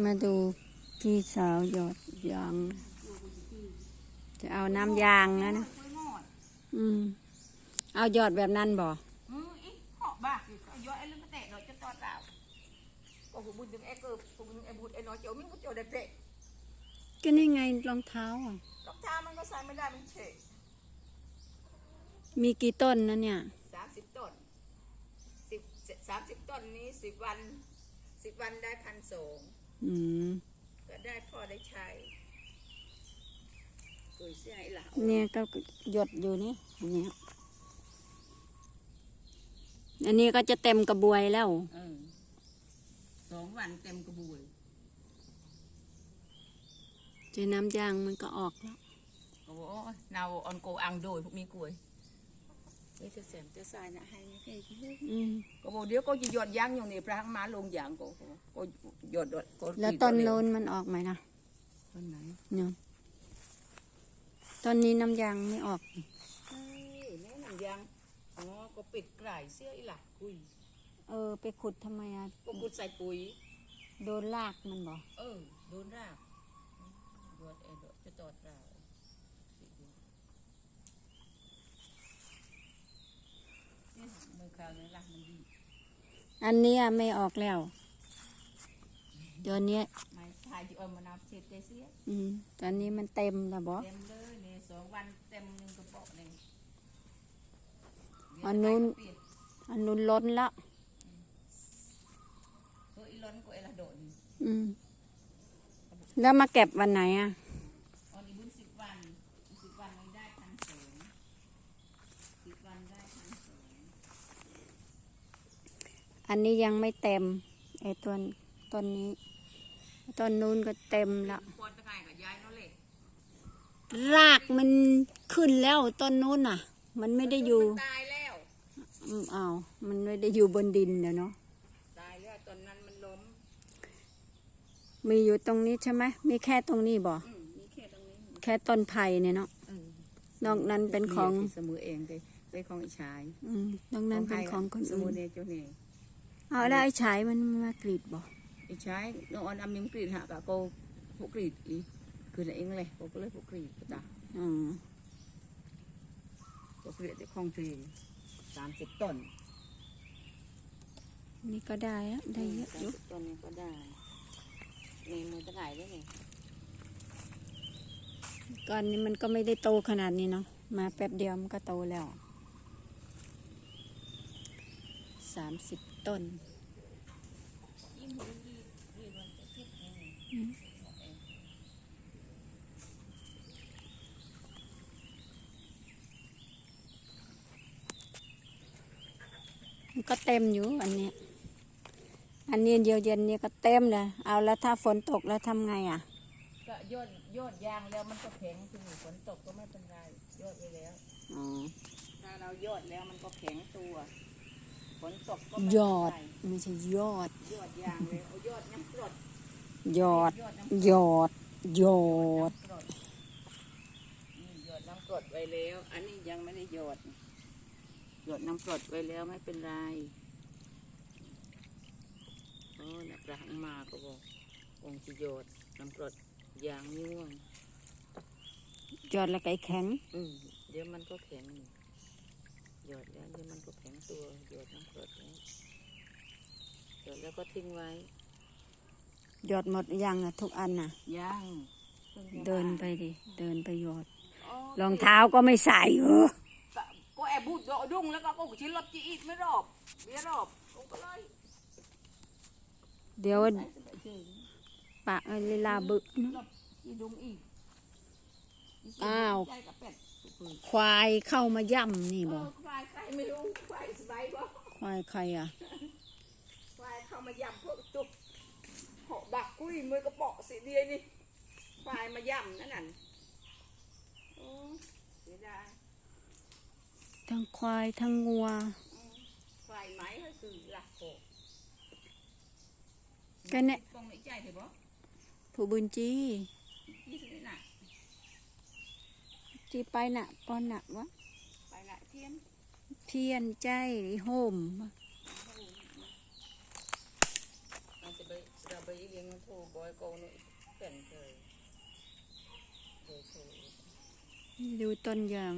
มาดูพี่สาวหยอดยาง จะเอาน้ำยางนะนะคุยหมดอืม เอาหยอดแบบนั้นบ่อืมอีเหาะบ้าอีก็ย้อยไอ้เรื่องมาแตะหน่อยจะตอดเราก็หูบุญถึงไอ้เกิบหูบุญไอ้บุญไอ้น้อยเจ้ามิ่งก็เจ้าได้เตะก็นี่ไงรองเท้าอะ รองเท้ามันก็ใส่ไม่ได้มันเฉะมีกี่ต้นนะเนี่ยสามสิบต้นสิบสามสิบต้นนี้สิบวันสิบวันได้พันสอง อืมก็ได้พอได้ใช้กุยเสียไอ้หล่าเนี่ยก็หยดอยู่นี่อันเนี้ยอันนี้ก็จะเต็มกระบวยแล้วเออสองวันเต็มกระบวยเจอน้ำยางมันก็ออกแล้วก็บอกโอ้ยนาวออนโกอังโดยพวกมีกล้วย เฮ้ยจะแสมจะสายนะให้ไม่ให้ที่เฮ้ยอืมก็บอกเดี๋ยวก็จะหยอดยางอยู่นี่พระมาลงยางก็ก็ก็หยอดหยอดก็แล้วต้นโน้นมันออกไหมนะต้นไหนเนี่ยต้นนี้น้ำยางไม่ออกเฮ้ยแม่หนังยางอ๋อก็ปิดกล่ายเสื้ออีหล่ะคุยเออ ไปขุดทำไมอะก็กุดใส่ปุ๋ย โดนลากมันบ่เออ โดนรากหยอดเออหยอดจะตอดราวนี่ มือคราวนี้ล่ะมันดีอันเนี้ยไม่ออกแล้วตอนเนี้ยไม่ทายที่เอามานับเศษเตเสียอืมตอนนี้มันเต็มแล้วบ่เต็มเลยเนี่ยสองวันเต็มหนึ่งกระบอกหนึ่งอันนู้นเปลี่ยอันนู้นล้นละเอออีล้นก็เอลาโดนอืมแล้วมาเก็บวันไหนอะ อันนี้บุญสิบวันสิบวันมันได้พันสองสิบวันได้พันสอง อันนี้ยังไม่เต็มไอ้ต้นต้นนี้ต้นนู้นก็เต็มละควรตะไคร่กับยายเนาะเลยรากมันขึ้นแล้วต้นนู้นน่ะ มันไม่ได้อยู่ตายแล้วอืมอ้าวมันไม่ได้อยู่บนดินเดี๋ยวเนาะตายแล้วตอนนั้นมันล้มมีอยู่ตรงนี้ใช่ไหมมีแค่ตรงนี้บ่อืมมีแค่ตรงนี้แค่ต้นไผ่เนี่ยเนาะเออนอกนั้นเป็นของเสมอเองเลยเป็นของไอ้ชายอืมนอกนั้นเป็นของคนสมุอื่น เนเจ้าเนี่ย เอาแล้วไอ้ฉายมันมากรีดบ่ไอ้ชายน้องออนอำยังกรีดหากะโกผู้กรีดอีคือเองเลยโกก็เลยผู้กรีดปะตาอืมก็กรีดที่คลองทรีสามสิบต้นนี่ก็ได้อะได้เยอะอยู่30ต้นนี้ก็ได้นี่มือตะไคร่ด้วยนี่ก่อนนี้มันก็ไม่ได้โตขนาดนี้เนาะมาแป๊บเดียวมันก็โตแล้ว สามสิบต้นยิ่งหูยิ่งยิ่งมันจะคิดเองอืมมันก็เต็มอยู่อันเนี้ยอันนี้เดียวเย็นนี้ก็เต็มเลย เอาแล้วถ้าฝนตกแล้วทำไงอะ ก็ยอดยอดยางแล้วมันก็แข็งคือฝนตกก็ไม่เป็นไรยอดไปแล้ว อ๋อ ถ้าเรายอดแล้วมันก็แข็งตัว ฝนตกก็ยอดไม่ไม่ใช่ยอดเป็นไรยอดยางเลยเอายอดน้ำกรดยอด ยอดน้ำยอด ยอดน้ำกรดนี่หยอดน้ำกรดไว้แล้ว อันนี้ยังไม่ได้หยอดหยอดน้ำกรดไว้แล้วไม่เป็นไรโอ้นักรังมาก็บอกองค์จะหยอดน้ำกรดยางง่วง ยอดแล้วไก่แข็ง อืมเดี๋ยวมันก็แข็ง หยอดแล้วเดี๋ยวมันก็แข็งตัวหยอดน้ำกรดแล้วหยอดแล้วก็ทิ้งไว้ยอดหมดยังอะทุกอันน่ะย่างพิ่งจะเดินมาไปดิเดินไปยอดอ๋อรองเท้าก็ไม่ใส่เออก็ก็แอบบูดโดดดุ้งแล้วก็ก็ชิ้นรอบจีอีกไม่รอบเบี้ยรอบลงไปเลยเดี๋ยวใส่เสบเฉยปะเวลาบึกนะรอบอีดุ้งอีกอ้าวใจกับเป็ด ควายเข้ามาย่ำนี่เอบ่อควายใครไม่รู้ควายสบายบ่ควายใครอะ ควายเข้ามายำพวกจุกเหาะบักกุ้ยมือกระเปาะสีเดียนี่ ควายมายำนั่นน่ะโอ้เสียดายทั้งควายทั้งงัว ควายไหมก็คือหลักโกก็เนี่ยตรงไหนใจเถอะบ่ผู้บุญจี ยี่สิบน่ะ จีไปน่ะปอนน่ะวะไปละเทียน เทียนใจโฮมเราจะไปเราไป bởi vì nó thu bói câu nó cần thời rồi thu ดูต้นยาง